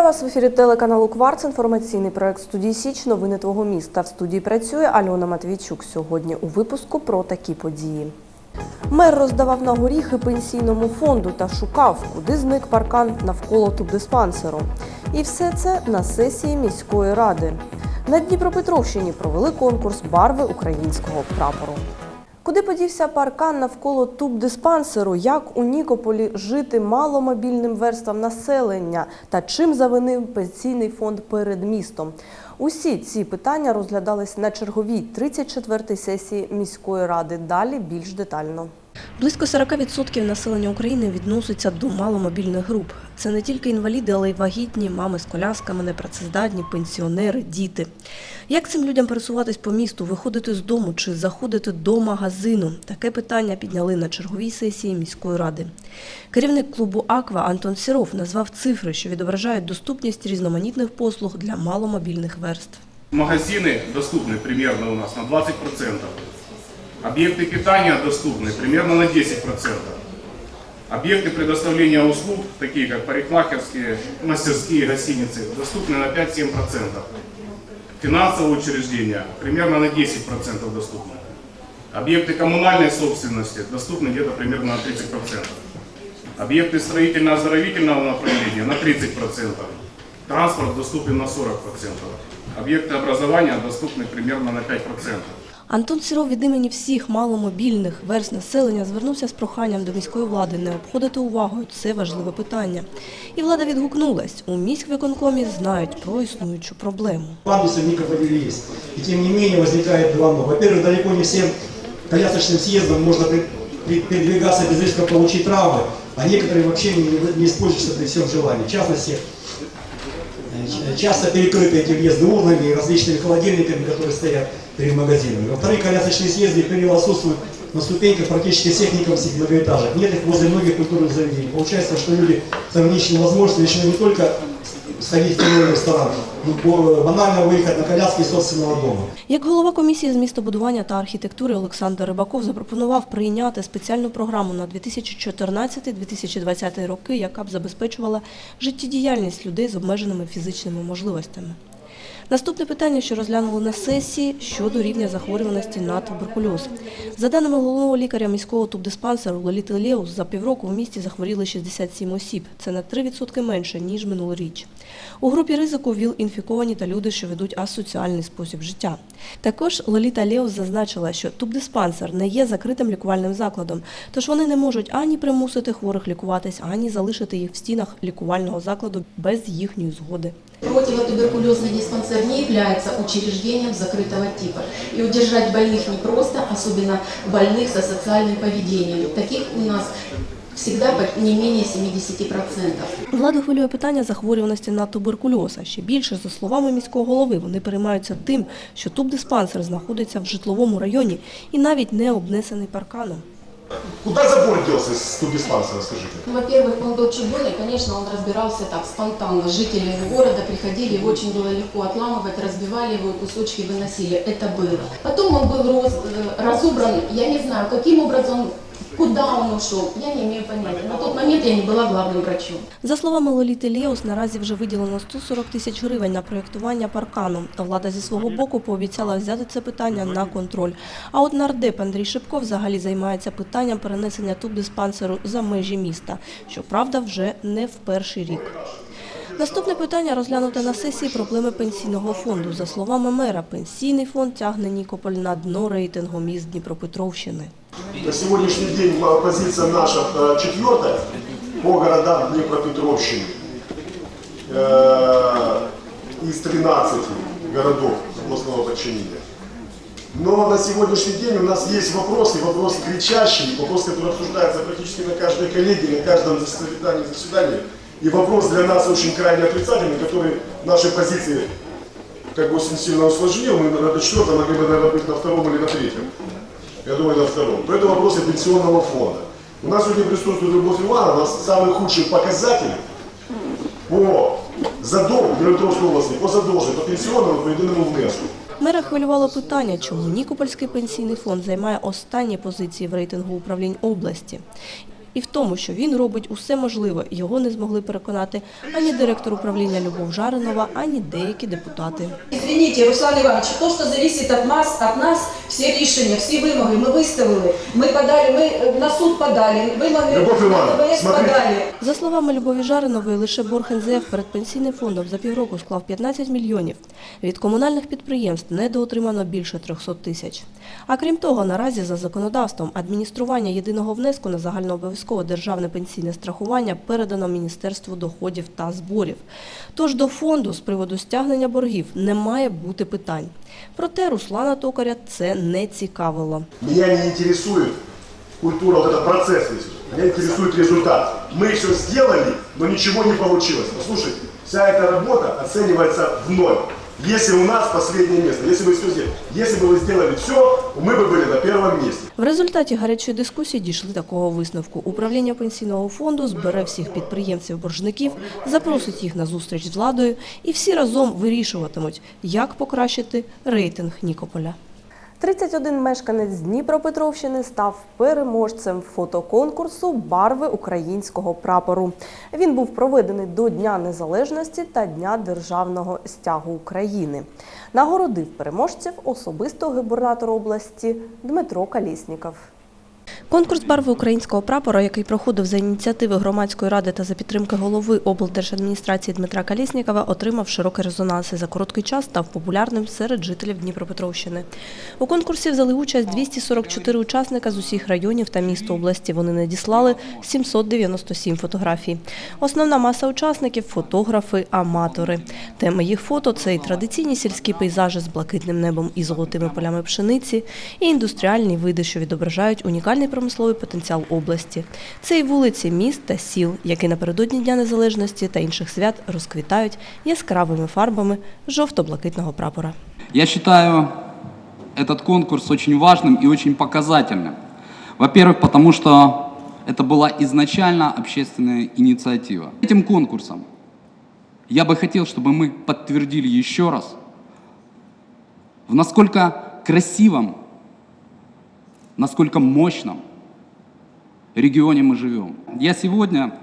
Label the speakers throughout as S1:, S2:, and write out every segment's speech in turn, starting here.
S1: ефірі телеканалу Кварц. Інформаційний проект студії Січ. Новини твого міста. В студії працює Альона Матвійчук. Сьогодні у випуску про такі події. Мер роздавав на горіхи пенсійному фонду та шукав, куди зник паркан навколо тубдиспансеру. І все це на сесії міської ради. На Дніпропетровщині провели конкурс барви українського прапору. Куди подівся паркан навколо тубдиспансеру? Як у Нікополі жити маломобільним верствам населення та чим завинив пенсійний фонд перед містом? Усі ці питання розглядались на черговій 34-й сесії міської ради. Далі більш детально.
S2: Близько 40% населення України відноситься до маломобільних груп. Це не тільки інваліди, але й вагітні, мами з колясками, непрацездатні, пенсіонери, діти. Як цим людям пересуватись по місту, виходити з дому чи заходити до магазину? Таке питання підняли на черговій сесії міської ради. Керівник клубу Аква Антон Сіров назвав цифри, що відображають доступність різноманітних послуг для маломобільних верств.
S3: Магазины доступны примерно у нас на 20%. Объекты питания доступны примерно на 10%. Объекты предоставления услуг, такие как парикмахерские, мастерские, гостиницы, доступны на 5-7%. Финансовые учреждения примерно на 10% доступны. Объекты коммунальной собственности доступны где-то примерно на 30%. Объекты строительно-оздоровительного направления на 30%. Транспорт доступен на 40%. Объекты образования доступны примерно на 5%.
S2: Антон Сіров від імені всіх маломобільних верст населення звернувся з проханням до міської влади не обходити увагою це важливе питання. І влада відгукнулась. У міськвиконкомі знають про існуючу проблему.
S4: Пандусы в Никополе есть. И тем не менее возникает два но. Во-первых, далеко не всем колясочным съездом можно при- при- передвигаться без риска получить травмы, а некоторые вообще не, не используются при всем желании. В частности, э, ч- часто перекрыты эти въезды урнами и различными холодильниками, которые стоят перед магазинами. Во-вторых, колясочные съезды, как правило, отсутствуют на ступеньках практически всех никомских многоэтажек. Нет их возле многих культурных заведений. Получается, что люди с ограниченными возможностями начинают не только сходить в кино и ресторан, банально виїхати на коляски собственного дому.
S2: Як голова комісії з містобудування та архітектури Олександр Рибаков запропонував прийняти спеціальну програму на 2014-2020 роки, яка б забезпечувала життєдіяльність людей з обмеженими фізичними можливостями. Наступне питання, що розглянули на сесії щодо рівня захворюваності на туберкульоз. За даними головного лікаря міського тубдиспансеру Лоліти Леус, за півроку в місті захворіли 67 осіб. Це на 3% менше, ніж минулоріч. У групі ризику ВІЛ-інфіковані та люди, що ведуть асоціальний спосіб життя. Також Лоліта Леус зазначила, що тубдиспансер не є закритим лікувальним закладом, тож вони не можуть ані примусити хворих лікуватись, ані залишити їх в стінах лікувального закладу без їхньої згоди.
S5: Противотуберкулезный диспансер не является учреждением закрытого типа. И удержать больных непросто, особенно больных со социальным поведением. Таких у нас всегда по- не менее 70%.
S2: Владу хвилює питання захворюваності на туберкульоз. А ще більше, за словами міського голови, вони переймаються тим, що тубдиспансер знаходиться в житловому районі і навіть не обнесений парканом.
S6: Куда забор делся с тубдиспансера, скажите?
S5: Ну, Во-первых, он был чугунный, конечно, он разбирался так спонтанно. Жители города приходили, его очень было легко отламывать, разбивали его, кусочки выносили. Это было. Потом он был роз- э, разобран, я не знаю, каким образом, куда он ушел, я не имею понятия. На тот момент я не была главным врачом.
S2: За словами Лоліти Лєус, наразі вже виділено 140 тисяч гривень на проєктування паркану. Влада зі свого боку пообіцяла взяти це питання на контроль. А от нардеп Андрій Шипко взагалі займається питанням перенесення тубдиспансеру за межі міста. Щоправда, вже не в перший рік. Наступне питання розглянути на сесії проблеми пенсійного фонду. За словами мера, пенсійний фонд тягне Нікополь на дно рейтингу міст Дніпропетровщини.
S6: На сегодняшний день позиция наша э, четвертая по городам Днепропетровщины. Э, Из 13 городов областного подчинения. Но на сегодняшний день у нас есть вопрос, и вопрос кричащий, вопрос, который обсуждается практически на каждой коллегии, на каждом заседании, заседании. И вопрос для нас очень крайне отрицательный, который наши позиции как бы очень сильно усложнил. Мы на четвертом могли бы, наверное, быть на втором или на третьем. Я думаю, на втором. То это вопросы пенсионного фонда. У нас сегодня присутствует Любовь Ивановна, у нас самый худший показатель по задолженности, Днепропетровской области, по задолженности, по пенсионному, по единому внеску.
S2: Мера хвилювало питання, чому Нікопольський пенсійний фонд займає останні позиції в рейтингу управлінь області. І в тому, що він робить усе можливе, його не змогли переконати ані директор управління Любов Жаринова, ані деякі депутати.
S7: Извините, Руслан Иванович, то, что зависит от нас, от нас все рішення, всі вимоги ми виставили. Ми подали, ми е, на суд подали, вимоги
S6: Любов Івановна,
S7: подали.
S2: За словами Любові Жаринової, лише борг НЗФ перед пенсійним фондом за півроку склав 15 мільйонів. Від комунальних підприємств недоотримано більше 300 тисяч. А крім того, наразі за законодавством адміністрування єдиного внеску на загальнообов'язкове державне пенсійне страхування передано Міністерству доходів та зборів. Тож до фонду з приводу стягнення боргів не має бути питань. Проте Руслана Токаря це не цікавило.
S6: Меня не интересует культура, вот этот процесс весь. Меня интересует результат. Мы все сделали, но ничего не получилось. Послушайте, вся эта работа оценивается в ноль. Если у нас последнее место, если мы все сделали, если бы вы сделали все, мы бы были на первом месте.
S2: В результаті гарячої дискусії дійшли такого висновку. Управління пенсійного фонду збере всіх підприємців-боржників, запросить їх на зустріч з владою і всі разом вирішуватимуть, як покращити рейтинг Нікополя.
S8: 31 мешканець Дніпропетровщини став переможцем фотоконкурсу Барви українського прапору. Він був проведений до Дня Незалежності та Дня Державного стягу України. Нагородив переможців особисто губернатор області Дмитро Калісніков.
S2: Конкурс барви українського прапора, який проходив за ініціативи громадської ради та за підтримки голови облдержадміністрації Дмитра Каліснікова, отримав широкий резонанс за короткий час став популярним серед жителів Дніпропетровщини. У конкурсі взяли участь 244 учасника з усіх районів та міст області. Вони надіслали 797 фотографій. Основна маса учасників фотографи, аматори. Теми їх фото це і традиційні сільські пейзажі з блакитним небом і золотими полями пшениці, і індустріальні види, що відображають унікальний промисловий потенціал області. Це і вулиці міст та сіл, які напередодні Дня Незалежності та інших свят розквітають яскравими фарбами жовто-блакитного прапора.
S9: Я считаю этот конкурс очень важным и очень показательным. Во-первых, потому что это была изначально общественная инициатива. Этим конкурсом я бы хотел, чтобы мы подтвердили еще раз, в насколько красивом, насколько мощном регионе мы живем. Я сегодня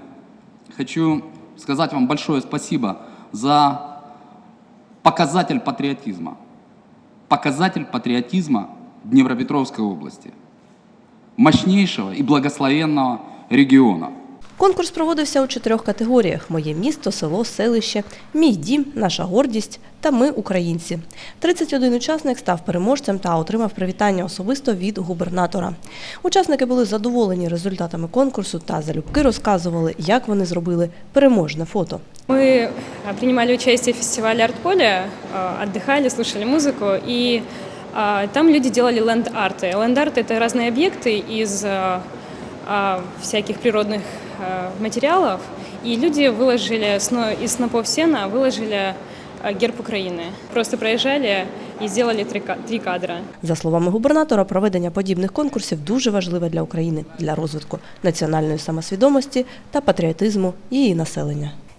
S9: хочу сказать вам большое спасибо за показатель патриотизма. Показатель патриотизма Днепропетровской области. Мощнейшего и благословенного региона.
S2: Конкурс проводився у чотирьох категоріях: моє місто, село, селище, мій дім, наша гордість та ми українці. 31 учасник став переможцем та отримав привітання особисто від губернатора. Учасники були задоволені результатами конкурсу та залюбки розказували, як вони зробили переможне фото.
S10: Мы а, принимали участие в фестивале «Артполе», а, отдыхали, слушали музыку, и а, там люди делали ленд-арты. Ленд-арты – это разные объекты из а, а, всяких природных а, материалов, и люди выложили сно- из снопов сена, выложили а, герб Украины. Просто проезжали и сделали три ка- три кадра.
S2: За словами губернатора, проведення подібних конкурсів дуже важливе для України для розвитку національної самосвідомості та патріотизму її населення.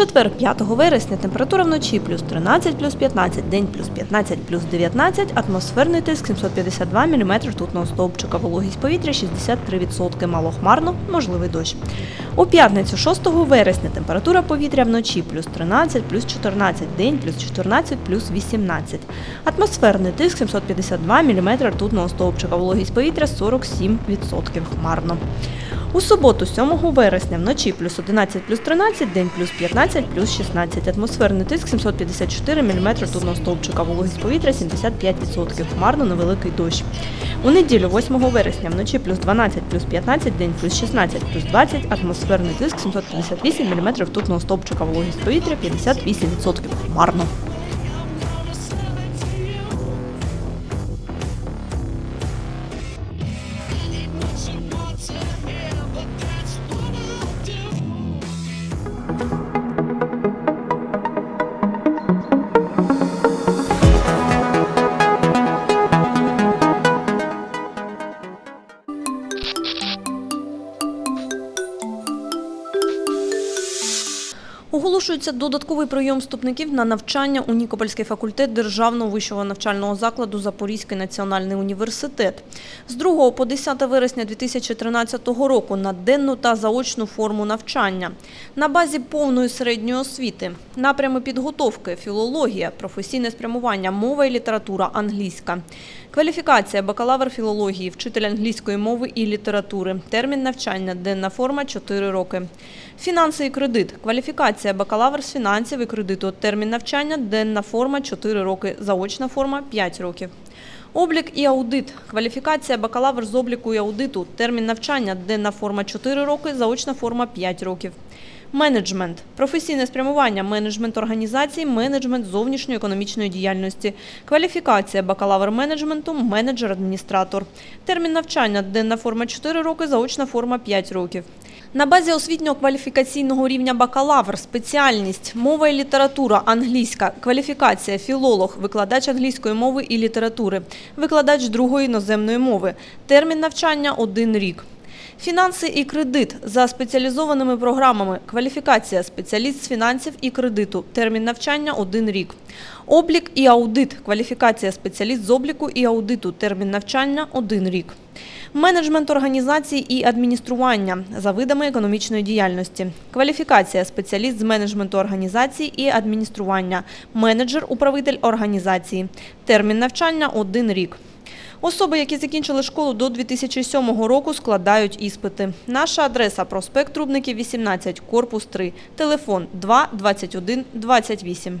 S2: Четвер, 5 вересня, температура вночі плюс 13, плюс 15, день плюс 15, плюс 19, атмосферний тиск 752 мм ртутного стовпчика, вологість повітря 63%, малохмарно, можливий дощ. У п'ятницю, 6 вересня, температура повітря вночі плюс 13, плюс 14, день плюс 14, плюс 18. Атмосферний тиск 752 мм ртутного стовпчика, вологість повітря 47%, хмарно.
S1: У суботу, 7 вересня, вночі плюс 11 плюс 13, день плюс 15 плюс 16. Атмосферний тиск 754 мм ртутного стовпчика, вологість повітря 75%, хмарно невеликий дощ. У неділю, 8 вересня, вночі плюс 12 плюс 15, день плюс 16 плюс 20, атмосферний тиск 758 мм ртутного стовпчика, вологість повітря 58%, хмарно. Оголошується додатковий прийом вступників на навчання у Нікопольський факультет Державного вищого навчального закладу Запорізький національний університет. З 2 по 10 вересня 2013 року на денну та заочну форму навчання. На базі повної середньої освіти. Напрями підготовки – філологія, професійне спрямування, мова і література, англійська. Кваліфікація – бакалавр філології, вчитель англійської мови і літератури. Термін навчання – денна форма – 4 роки. Фінанси і кредит. Кваліфікація бакалавр з фінансів і кредиту. Термін навчання денна форма 4 роки, заочна форма 5 років. Облік і аудит. Кваліфікація бакалавр з обліку і аудиту. Термін навчання денна форма 4 роки, заочна форма 5 років. Менеджмент. Професійне спрямування, менеджмент організацій, менеджмент зовнішньої економічної діяльності. Кваліфікація бакалавр менеджменту, менеджер-адміністратор. Термін навчання денна форма 4 роки, заочна форма 5 років. На базі освітнього кваліфікаційного рівня бакалавр, спеціальність, мова і література, англійська, кваліфікація, філолог, викладач англійської мови і літератури, викладач другої іноземної мови. Термін навчання – один рік. Фінанси і кредит за спеціалізованими програмами. Кваліфікація спеціаліст з фінансів і кредиту. Термін навчання – один рік. Облік і аудит. Кваліфікація спеціаліст з обліку і аудиту. Термін навчання – один рік. Менеджмент організацій і адміністрування за видами економічної діяльності. Кваліфікація спеціаліст з менеджменту організацій і адміністрування. Менеджер, управитель організації. Термін навчання – один рік. Особи, які закінчили школу до 2007 року, складають іспити. Наша адреса – проспект Трубників, 18, корпус 3. Телефон 2 21 28.